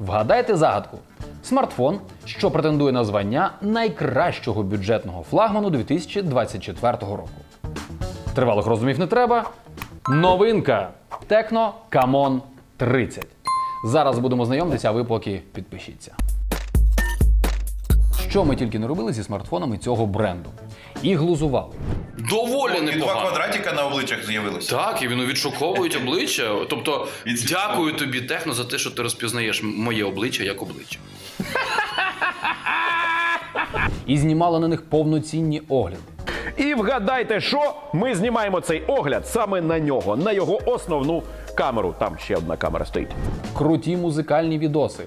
Вгадайте загадку. Смартфон, що претендує на звання найкращого бюджетного флагману 2024 року. Тривалих роздумів не треба. Новинка Tecno Camon 30. Зараз будемо знайомитися, а ви поки підпишіться. Що ми тільки не робили зі смартфонами цього бренду. І глузували. Доволі І два квадратика на обличчях з'явилися. Так, і він відшоковують обличчя. Тобто, дякую тобі, техно, за те, що ти розпізнаєш моє обличчя як обличчя. І знімали на них повноцінні огляди. І вгадайте, що ми знімаємо цей огляд саме на нього, на його основну камеру. Там ще одна камера стоїть. круті музикальні відоси.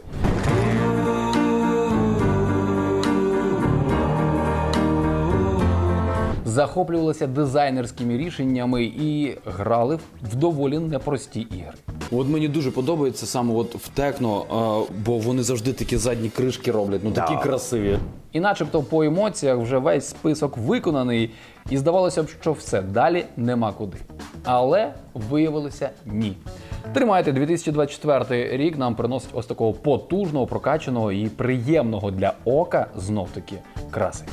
Захоплювалися дизайнерськими рішеннями і грали в доволі непрості ігри. От мені дуже подобається саме от в техно, бо вони завжди такі задні кришки роблять, ну такі красиві. І начебто по емоціях вже весь список виконаний, і здавалося б, що все далі нема куди. Але виявилося ні. Тримайте, 2024 рік нам приносить ось такого потужного, прокачаного і приємного для ока знов таки краси.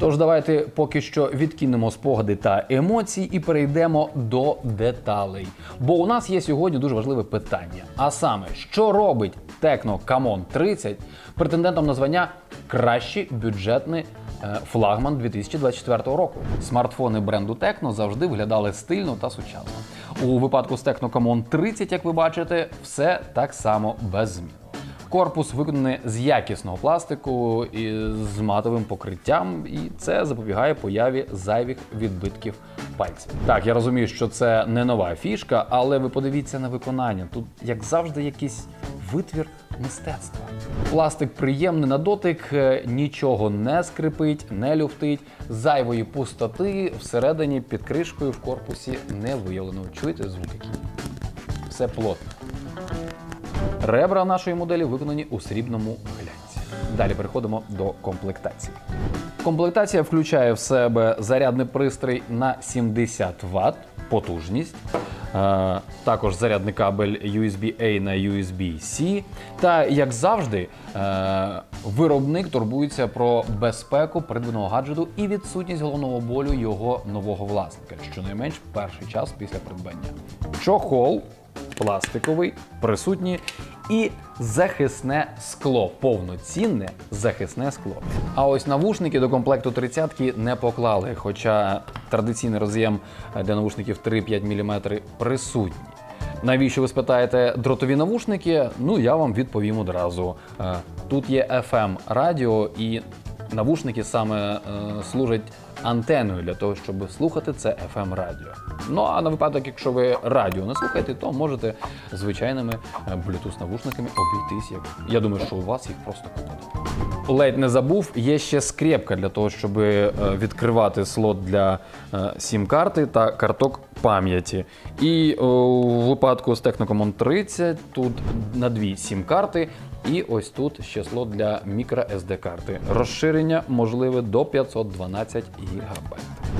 Тож давайте поки що відкинемо спогади та емоції і перейдемо до деталей. Бо у нас є сьогодні дуже важливе питання. А саме, що робить Tecno Camon 30 претендентом на звання кращий бюджетний флагман 2024 року. Смартфони бренду Tecno завжди виглядали стильно та сучасно. У випадку з Tecno Camon 30, як ви бачите, все так само без змін. Корпус виконаний з якісного пластику і з матовим покриттям, і це запобігає появі зайвих відбитків пальців. Так, я розумію, що це не нова фішка, але ви подивіться на виконання. Тут, як завжди, якийсь витвір мистецтва. Пластик приємний на дотик, е, нічого не скрипить, не люфтить, зайвої пустоти всередині під кришкою в корпусі не виявлено. Чуєте звук який? Все плотно. Ребра нашої моделі виконані у срібному глянці. Далі переходимо до комплектації. Комплектація включає в себе зарядний пристрій на 70 Вт, потужність, е, також зарядний кабель USB-A на USB-C. Та, як завжди, е, виробник турбується про безпеку придбаного гаджету і відсутність головного болю його нового власника, щонайменш перший час після придбання. Чохол пластиковий, присутні і захисне скло, повноцінне захисне скло. А ось навушники до комплекту 30-ки не поклали, хоча традиційний роз'єм для навушників 3-5 мм присутній. Навіщо ви спитаєте дротові навушники? Ну я вам відповім одразу. Е, Тут є FM радіо і навушники саме е, служать антеною для того, щоб слухати це FM радіо. Ну а на випадок, якщо ви радіо не слухаєте, то можете звичайними е, Bluetooth навушниками обійтись. Як я думаю, що у вас їх просто купити. Ледь не забув, є ще скрепка для того, щоб е, відкривати слот для е, сім-карти та карток пам'яті. І у випадку з Technocomon 30 тут на дві сім-карти. І ось тут ще слот для microSD карти. Розширення можливе до 512 ГБ.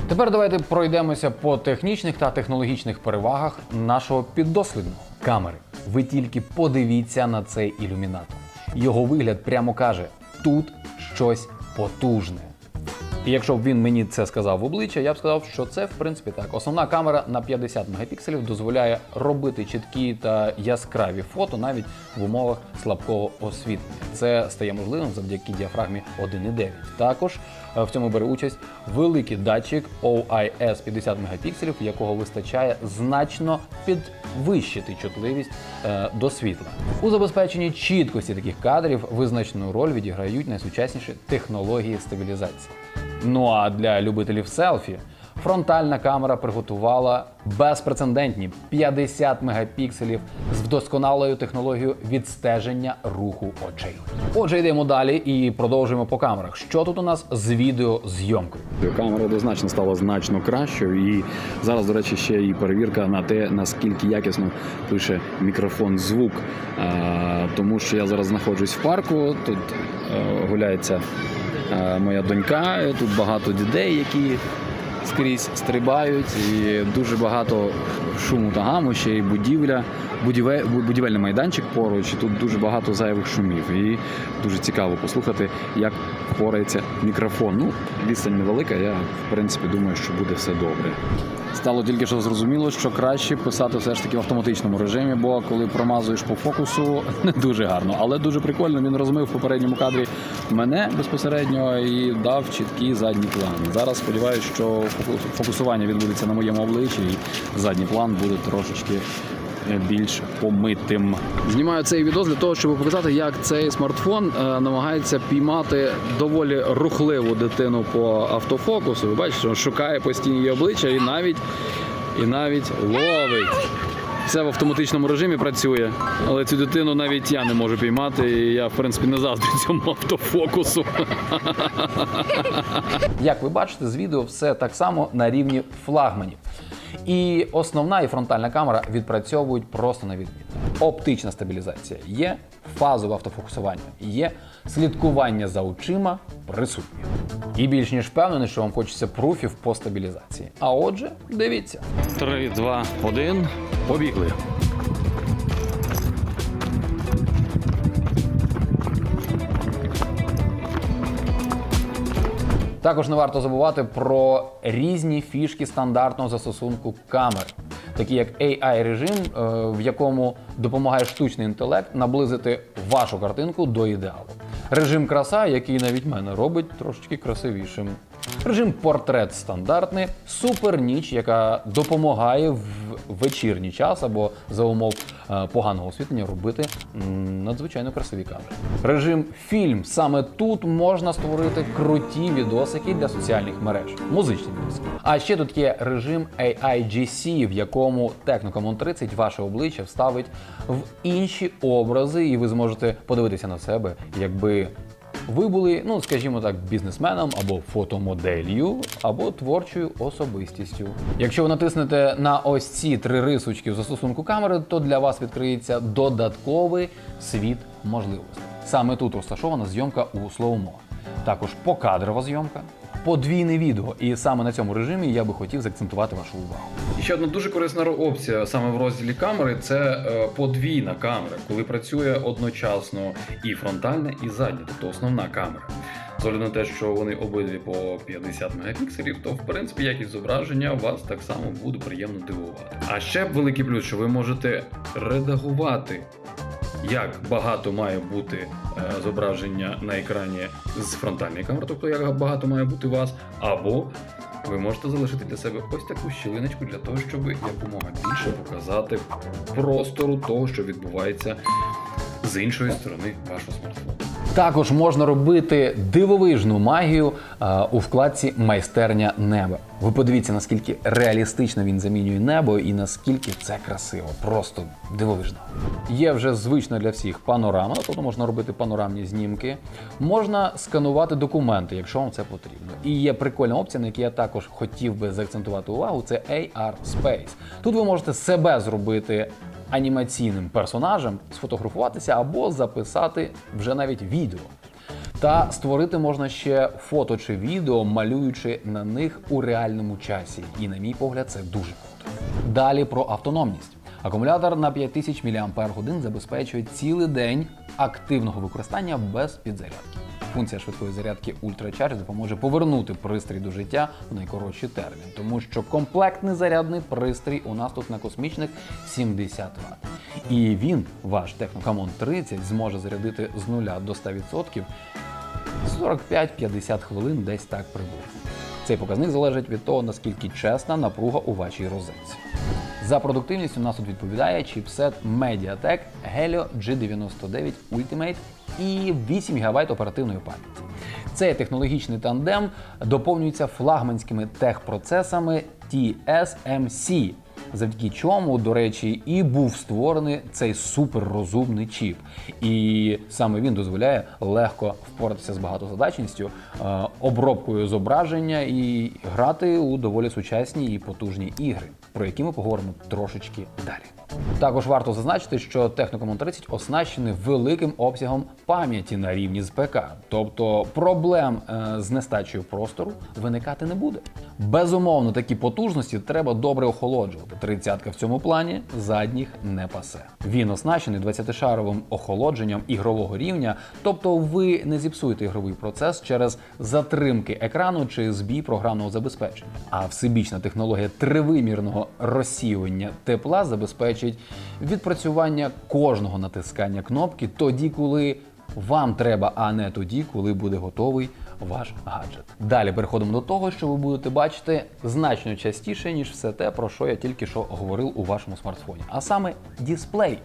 Тепер давайте пройдемося по технічних та технологічних перевагах нашого піддослідного камери. Ви тільки подивіться на цей ілюмінатор. Його вигляд прямо каже: тут щось потужне. І якщо б він мені це сказав в обличчя, я б сказав, що це в принципі так. Основна камера на 50 мегапікселів дозволяє робити чіткі та яскраві фото навіть в умовах слабкого освітлення. Це стає можливим завдяки діафрагмі 1.9. Також в цьому бере участь великий датчик OIS 50 мегапікселів, якого вистачає значно підвищити чутливість е, до світла. У забезпеченні чіткості таких кадрів визначну роль відіграють найсучасніші технології стабілізації. Ну а для любителів селфі фронтальна камера приготувала безпрецедентні 50 мегапікселів з вдосконалою технологією відстеження руху очей. Отже, йдемо далі і продовжуємо по камерах. Що тут у нас з відеозйомкою? Камера однозначно стала значно кращою, і зараз, до речі, ще і перевірка на те, наскільки якісно пише мікрофон звук. Тому що я зараз знаходжусь в парку, тут е, гуляється е, моя донька, тут багато дітей, які скрізь стрибають, і дуже багато шуму та гаму, ще й будівля будівельний майданчик поруч, і тут дуже багато зайвих шумів. І дуже цікаво послухати, як впорається мікрофон. Ну, відстань невелика, я в принципі думаю, що буде все добре. Стало тільки що зрозуміло, що краще писати все ж таки в автоматичному режимі, бо коли промазуєш по фокусу, не дуже гарно, але дуже прикольно. Він розмив в попередньому кадрі мене безпосередньо і дав чіткий задній план. Зараз сподіваюся, що фокусування відбудеться на моєму обличчі, і задній план буде трошечки більш помитим. Знімаю цей відео для того, щоб показати, як цей смартфон е, намагається піймати доволі рухливу дитину по автофокусу. Ви бачите, що шукає постійно її обличчя і навіть і навіть ловить. Все в автоматичному режимі працює, але цю дитину навіть я не можу піймати. І я, в принципі, не заздрю цьому автофокусу. Як ви бачите, з відео все так само на рівні флагманів. І основна і фронтальна камера відпрацьовують просто на відміну. Оптична стабілізація є, фазове автофокусування є, слідкування за очима присутнє. І більш ніж впевнений, що вам хочеться пруфів по стабілізації. А отже, дивіться. 3, 2, 1. Побігли. Також не варто забувати про різні фішки стандартного застосунку камер, такі як AI режим, е, в якому допомагає штучний інтелект наблизити вашу картинку до ідеалу. Режим краса, який навіть мене робить трошечки красивішим. Режим портрет стандартний, супер ніч, яка допомагає в вечірній час або за умов е, поганого освітлення робити надзвичайно красиві кадри. Режим фільм саме тут можна створити круті відосики для соціальних мереж, музичні відосики. А ще тут є режим AIGC, в якому Technicomon 30 ваше обличчя вставить в інші образи, і ви зможете подивитися на себе, якби ви були, ну скажімо так, бізнесменом або фотомоделлю, або творчою особистістю. Якщо ви натиснете на ось ці три рисочки в застосунку камери, то для вас відкриється додатковий світ можливостей. Саме тут розташована зйомка у слоумо. Також покадрова зйомка, подвійне відео. І саме на цьому режимі я би хотів заакцентувати вашу увагу. І ще одна дуже корисна опція саме в розділі камери це е, подвійна камера, коли працює одночасно і фронтальна, і задня, тобто основна камера. З огляду на те, що вони обидві по 50 мегапікселів, то в принципі якість зображення вас так само буде приємно дивувати. А ще великий плюс, що ви можете редагувати як багато має бути е, зображення на екрані з фронтальної камери, тобто як багато має бути вас, або ви можете залишити для себе ось таку щілиночку для того, щоб якомога більше показати простору того, що відбувається з іншої сторони вашого смартфону. Також можна робити дивовижну магію е, у вкладці Майстерня неба. Ви подивіться, наскільки реалістично він замінює небо і наскільки це красиво, просто дивовижно. Є вже звична для всіх панорама, тобто можна робити панорамні знімки. Можна сканувати документи, якщо вам це потрібно. І є прикольна опція, на якій я також хотів би заакцентувати увагу. Це AR Space. Тут ви можете себе зробити анімаційним персонажем, сфотографуватися або записати вже навіть відео. Та створити можна ще фото чи відео, малюючи на них у реальному часі. І, на мій погляд, це дуже круто. Далі про автономність. Акумулятор на 5000 мАч забезпечує цілий день активного використання без підзарядки. Функція швидкої зарядки Ultra Charge допоможе повернути пристрій до життя в найкоротший термін, тому що комплектний зарядний пристрій у нас тут на космічних 70 Вт. І він, ваш Technocamon 30, зможе зарядити з 0 до 100% 45-50 хвилин десь так приблизно. Цей показник залежить від того, наскільки чесна напруга у вашій розетці. За продуктивністю нас тут відповідає чіпсет MediaTek Helio G99 Ultimate і 8 ГБ оперативної пам'яті. Цей технологічний тандем доповнюється флагманськими техпроцесами TSMC, завдяки чому, до речі, і був створений цей суперрозумний чіп. І саме він дозволяє легко впоратися з багатозадачністю, е, обробкою зображення і грати у доволі сучасні і потужні ігри, про які ми поговоримо трошечки далі. Також варто зазначити, що Technocomon 30 оснащений великим обсягом пам'яті на рівні з ПК. Тобто проблем е, з нестачею простору виникати не буде. Безумовно, такі потужності треба добре охолоджувати. Тридцятка в цьому плані задніх не пасе. Він оснащений 20-шаровим охолодженням ігрового рівня, тобто ви не зіпсуєте ігровий процес через затримки екрану чи збій програмного забезпечення. А всебічна технологія тривимірного розсіювання тепла забезпечить відпрацювання кожного натискання кнопки тоді, коли вам треба, а не тоді, коли буде готовий ваш гаджет. Далі переходимо до того, що ви будете бачити значно частіше, ніж все те, про що я тільки що говорив у вашому смартфоні. А саме дисплей.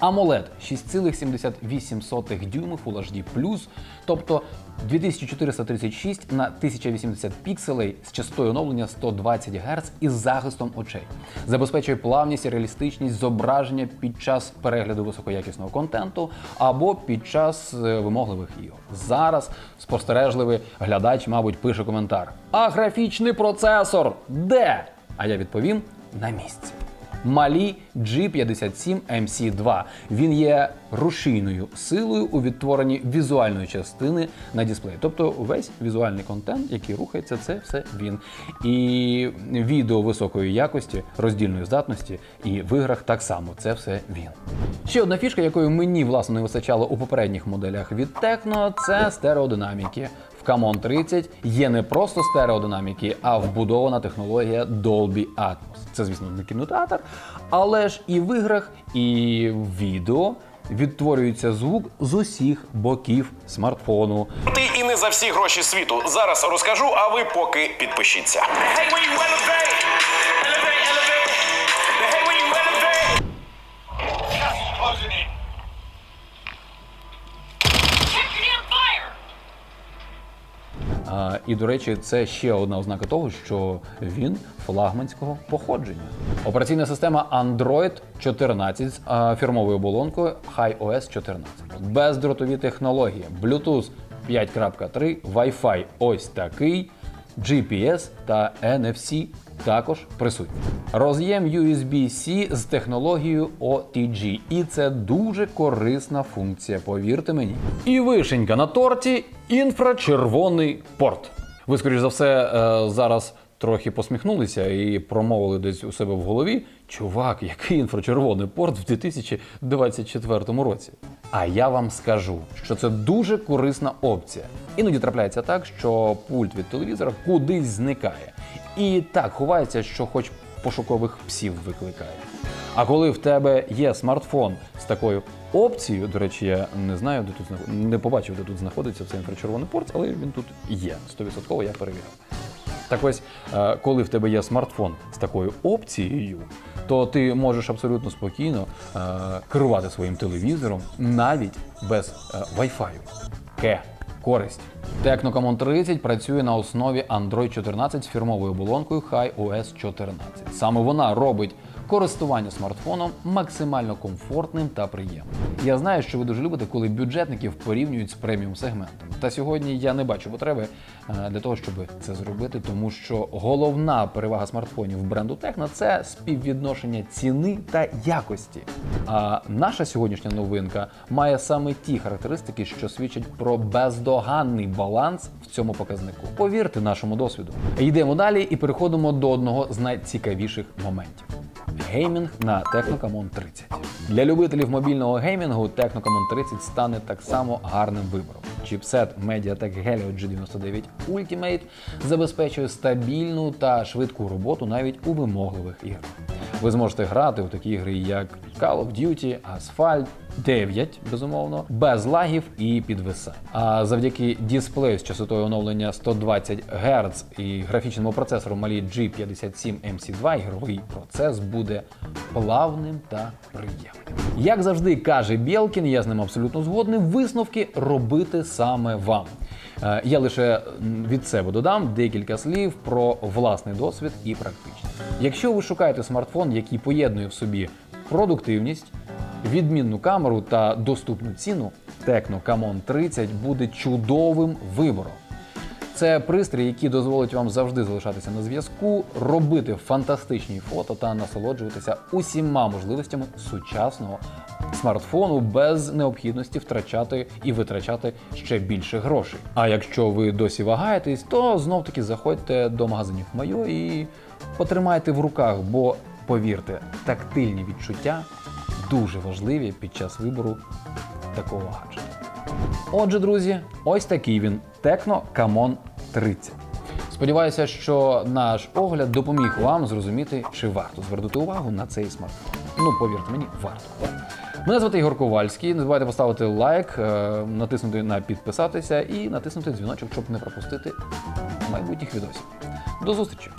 AMOLED 6,78 дюймів Full HD+, тобто 2436 на 1080 пікселей з частотою оновлення 120 Гц із захистом очей. Забезпечує плавність і реалістичність зображення під час перегляду високоякісного контенту або під час е, вимогливих ігор. Зараз спостережливий глядач, мабуть, пише коментар: А графічний процесор де? А я відповім на місці. Малі G57 MC2. Він є рушійною силою у відтворенні візуальної частини на дисплеї. Тобто весь візуальний контент, який рухається, це все він. І відео високої якості, роздільної здатності, і в іграх так само це все він. Ще одна фішка, якої мені власне не вистачало у попередніх моделях від Tecno, це стереодинаміки. В Camon 30 є не просто стереодинаміки, а вбудована технологія Dolby Atmos. Це, звісно, не кінотеатр, але ж і в іграх, і в відео відтворюється звук з усіх боків смартфону. Ти і не за всі гроші світу. Зараз розкажу, а ви поки підпишіться. І, до речі, це ще одна ознака того, що він флагманського походження. Операційна система Android 14 з фірмовою оболонкою HiOS 14. Бездротові технології, Bluetooth 5.3, Wi-Fi ось такий, GPS та NFC також присутні. Роз'єм USB-C з технологією OTG. І це дуже корисна функція, повірте мені. І вишенька на торті інфрачервоний порт. Ви, скоріш за все, е, зараз трохи посміхнулися і промовили десь у себе в голові. Чувак, який інфрачервоний порт в 2024 році. А я вам скажу, що це дуже корисна опція. Іноді трапляється так, що пульт від телевізора кудись зникає. І так ховається, що хоч пошукових псів викликає. А коли в тебе є смартфон з такою опцією, до речі, я не знаю, де тут не побачив, де тут знаходиться цей інфрачервоний порт, але він тут є. 100% я перевіряв. Так ось, е, коли в тебе є смартфон з такою опцією, то ти можеш абсолютно спокійно е, керувати своїм телевізором навіть без е, Wi-Fi. Ке, користь. Tecno 30 працює на основі Android 14 з фірмовою оболонкою HiOS 14. Саме вона робить користування смартфоном максимально комфортним та приємним. Я знаю, що ви дуже любите, коли бюджетників порівнюють з преміум сегментом. Та сьогодні я не бачу потреби е, для того, щоб це зробити, тому що головна перевага смартфонів бренду Tecno – це співвідношення ціни та якості. А наша сьогоднішня новинка має саме ті характеристики, що свідчать про бездоганний баланс в цьому показнику. Повірте нашому досвіду. Йдемо далі і переходимо до одного з найцікавіших моментів. Геймінг на Technocamon 30. Для любителів мобільного геймінгу Technocamon 30 стане так само гарним вибором. Чіпсет MediaTek Helio G99 Ultimate забезпечує стабільну та швидку роботу навіть у вимогливих іграх. Ви зможете грати у такі ігри, як Call of Duty, Asphalt 9, безумовно, без лагів і підвисань. А завдяки дисплею з частотою оновлення 120 Гц і графічному процесору малі G57 MC2 ігровий процес буде плавним та приємним. Як завжди каже Білкін, я з ним абсолютно згодний. Висновки робити саме вам. Е, Я лише від себе додам декілька слів про власний досвід і практичність. Якщо ви шукаєте смартфон, який поєднує в собі продуктивність, відмінну камеру та доступну ціну, Tecno Camon 30 буде чудовим вибором. Це пристрій, який дозволить вам завжди залишатися на зв'язку, робити фантастичні фото та насолоджуватися усіма можливостями сучасного смартфону без необхідності втрачати і витрачати ще більше грошей. А якщо ви досі вагаєтесь, то знов таки заходьте до магазинів Майо і потримайте в руках, бо повірте, тактильні відчуття дуже важливі під час вибору такого гаджету. Отже, друзі, ось такий він Tecno Camon 30. Сподіваюся, що наш огляд допоміг вам зрозуміти, чи варто звернути увагу на цей смартфон. Ну, повірте мені, варто. Мене звати Ігор Ковальський. Не забувайте поставити лайк, е, натиснути на підписатися і натиснути дзвіночок, щоб не пропустити майбутніх відосів. До зустрічі!